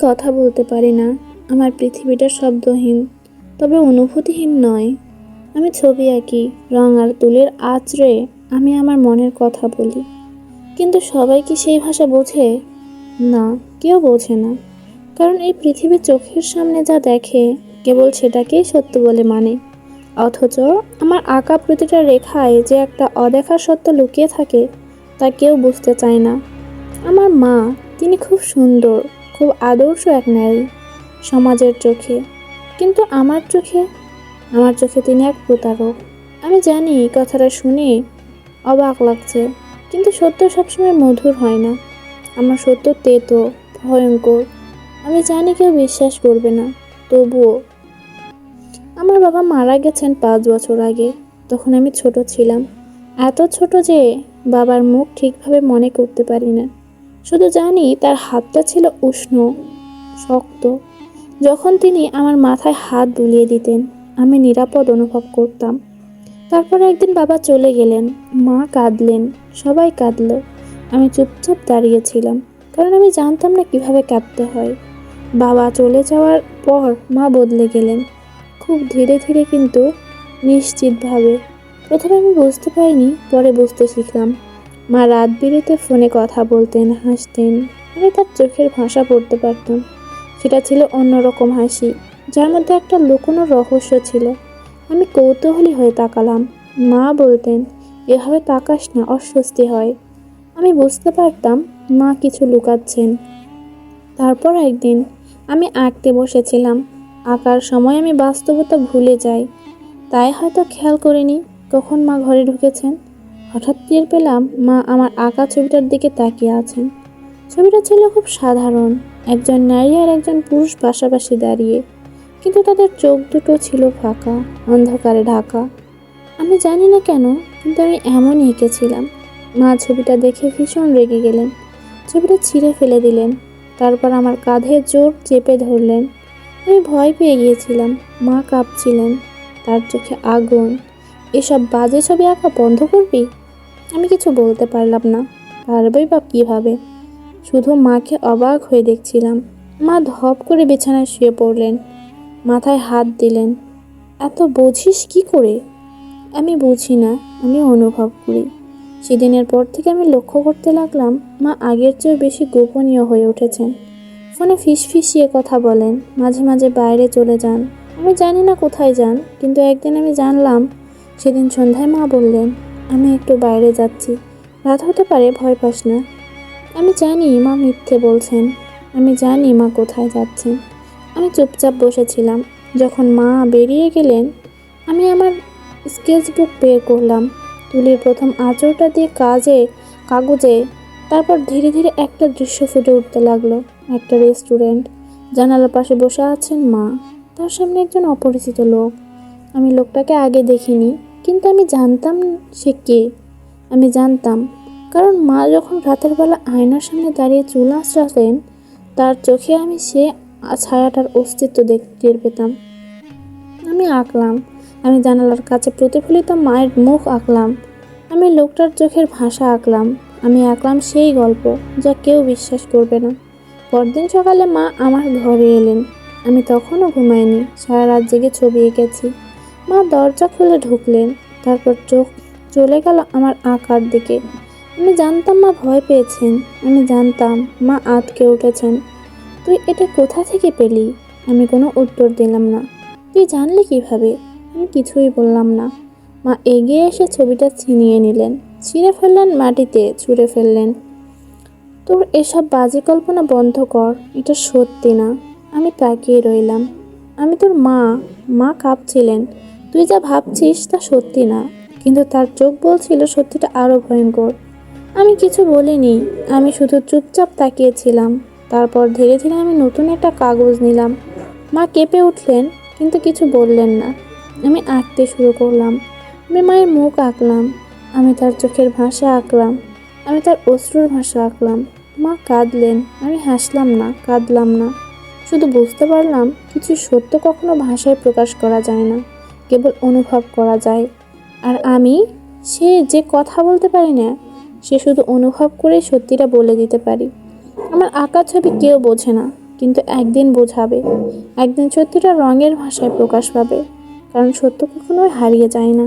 কথা বলতে পারি না। আমার পৃথিবীটা শব্দহীন, তবে অনুভূতিহীন নয়। আমি ছবি আঁকি, রং আর তুলির আঁচড়ে আমি আমার মনের কথা বলি। কিন্তু সবাই কি সেই ভাষা বোঝে? না, কেউ বোঝে না। কারণ এই পৃথিবী চোখের সামনে যা দেখে, কেবল সেটাকেই সত্য বলে মানে। অথচ আমার আঁকা প্রতিটা রেখায় যে একটা অদেখা সত্য লুকিয়ে থাকে, তা কেউ বুঝতে চায় না। আমার মা, তিনি খুব সুন্দর। খুব আদর্শ এক নারী সমাজের চোখে। কিন্তু আমার চোখে? আমার চোখে তিনি এক প্রতারক। আমি জানি এই কথাটা শুনে অবাক লাগছে, কিন্তু সত্য সবসময় মধুর হয় না। আমার সত্য তেতো, ভয়ঙ্কর। আমি জানি কেউ বিশ্বাস করবে না, তবুও। আমার বাবা মারা গেছেন পাঁচ বছর আগে, তখন আমি ছোট ছিলাম। এত ছোট যে বাবার মুখ ঠিকভাবে মনে করতে পারি না। শুধু জানি তার হাতটা ছিল উষ্ণ, শক্ত। যখন তিনি আমার মাথায় হাত বুলিয়ে দিতেন, আমি নিরাপদ অনুভব করতাম। তারপরে একদিন বাবা চলে গেলেন। মা কাঁদলেন, সবাই কাঁদল। আমি চুপচাপ দাঁড়িয়েছিলাম কারণ আমি জানতাম না কীভাবে কাঁদতে হয়। বাবা চলে যাওয়ার পর মা বদলে গেলেন। খুব ধীরে ধীরে কিন্তু নিশ্চিতভাবে। প্রথমে আমি বুঝতে পারিনি, পরে বুঝতে শিখলাম। মা রাত বিরেতে ফোনে কথা বলতেন, হাসতেন। আমি তার চোখের ভাষা পড়তে পারতাম। সেটা ছিল অন্যরকম হাসি, যার মধ্যে একটা লুকোনো রহস্য ছিল। আমি কৌতূহলী হয়ে তাকালাম। মা বলতেন, এভাবে তাকাস না, অস্বস্তি হয়। আমি বুঝতে পারতাম মা কিছু লুকাচ্ছেন। তারপর একদিন আমি আঁকতে বসেছিলাম। আঁকার সময় আমি বাস্তবতা ভুলে যাই। তাই হয়তো খেয়াল করিনি কখন মা ঘরে ঢুকেছেন। হঠাৎ টের পেলাম মা আমার আঁকা ছবিটার দিকে তাকিয়ে আছেন। ছবিটা ছিল খুব সাধারণ, একজন নারী আর একজন পুরুষ পাশাপাশি দাঁড়িয়ে। কিন্তু তাদের চোখ দুটো ছিল ফাঁকা, অন্ধকারে ঢাকা। আমি জানি না কেন, কিন্তু আমি এমনই এঁকেছিলাম। মা ছবিটা দেখে ভীষণ রেগে গেলেন। ছবিটা ছিঁড়ে ফেলে দিলেন। তারপর আমার কাঁধে জোর চেপে ধরলেন। আমি ভয় পেয়ে গিয়েছিলাম। মা কাঁপছিলেন। তার চোখে আগুন। এসব বাজে ছবি আঁকা বন্ধ করবি? আমি কিছু বলতে পারলাম না। পারবই বা কীভাবে? শুধু মাকে অবাক হয়ে দেখছিলাম। মা ধপ করে বিছানায় শুয়ে পড়লেন। মাথায় হাত দিলেন। এত বুঝিস কি করে? আমি বুঝি না, আমি অনুভব করি। সেদিনের পর থেকে আমি লক্ষ্য করতে লাগলাম, মা আগের চেয়েও বেশি গোপনীয় হয়ে উঠেছেন। ফোনে ফিসফিসিয়ে কথা বলেন, মাঝে মাঝে বাইরে চলে যান। আমি জানি না কোথায় যান, কিন্তু একদিন আমি জানলাম, সেদিন সন্ধ্যায় মা বললেন আমি একটু বাইরে যাচ্ছি। রাত হতে পারে, ভয় পাস না। আমি জানি মা মিথ্যে বলছেন। আমি জানি মা কোথায় যাচ্ছেন। আমি চুপচাপ বসেছিলাম। যখন মা বেরিয়ে গেলেন, আমি আমার স্কেচবুক বের করলাম। তুলির প্রথম আঁচড়টা দিয়ে কাজে, কাগজে, তারপর ধীরে ধীরে একটা দৃশ্য ফুটে উঠতে লাগল। একটা রেস্টুরেন্ট। জানালার পাশে বসে আছেন মা। তার সামনে একজন অপরিচিত লোক। আমি লোকটাকে আগে দেখিনি। কিন্তু আমি জানতাম সে কে। আমি জানতাম, কারণ মা যখন রাতের বেলা আয়নার সামনে দাঁড়িয়ে চুল আঁচড়াতেন, তার চোখে আমি সে ছায়াটার অস্তিত্ব দেখতে পেতাম। আমি আঁকলাম, আমি জানালার কাছে প্রতিফলিত মায়ের মুখ আঁকলাম, আমি লোকটার চোখের ভাষা আঁকলাম, আমি আঁকলাম সেই গল্প যা কেউ বিশ্বাস করবে না। পরদিন সকালে মা আমার ঘরে এলেন, আমি তখনও ঘুমাইনি, সারা রাত জেগে ছবি এঁকেছি। মা দরজা খুলে ঢুকলেন। তারপর চোখ চলে গেল আমার আঁকার দিকে। আমি জানতাম মা ভয় পেয়েছেন। আমি জানতাম মা আতকে উঠেছেন। তুই এটা কোথা থেকে পেলি? আমি কোনো উত্তর দিলাম না। তুই জানলি কীভাবে? আমি কিছুই বললাম না। মা এগিয়ে এসে ছবিটা ছিনিয়ে নিলেন। ছিঁড়ে ফেললেন মাটিতে, ছুঁড়ে ফেললেন। তোর এসব বাজে কল্পনা বন্ধ কর, এটা সত্যি না। আমি তাকিয়ে রইলাম। আমি তোর মা মা কাঁপছিলেন। তুই যা ভাবছিস তা সত্যি না। কিন্তু তার চোখ বলছিল সত্যিটা আরও ভয়ঙ্কর। আমি কিছু বলিনি, আমি শুধু চুপচাপ তাকিয়েছিলাম। তারপর ধীরে ধীরে আমি নতুন একটা কাগজ নিলাম। মা কেঁপে উঠলেন, কিন্তু কিছু বললেন না। আমি আঁকতে শুরু করলাম। আমি মায়ের মুখ আঁকলাম। আমি তার চোখের ভাষা আঁকলাম। আমি তার অশ্রুর ভাষা আঁকলাম। মা কাঁদলেন। আমি হাসলাম না, কাঁদলাম না। শুধু বুঝতে পারলাম, কিছু সত্য কখনো ভাষায় প্রকাশ করা যায় না। কেবল অনুভব করা যায়। আর আমি সে যে কথা বলতে পারি না, সে শুধু অনুভব করে সত্যিটা বলে দিতে পারি। আমার আঁকা ছবি কেউ বোঝে না, কিন্তু একদিন বোঝাবে। একদিন সত্যিটা রঙের ভাষায় প্রকাশ পাবে, কারণ সত্য কখনোই হারিয়ে যায় না।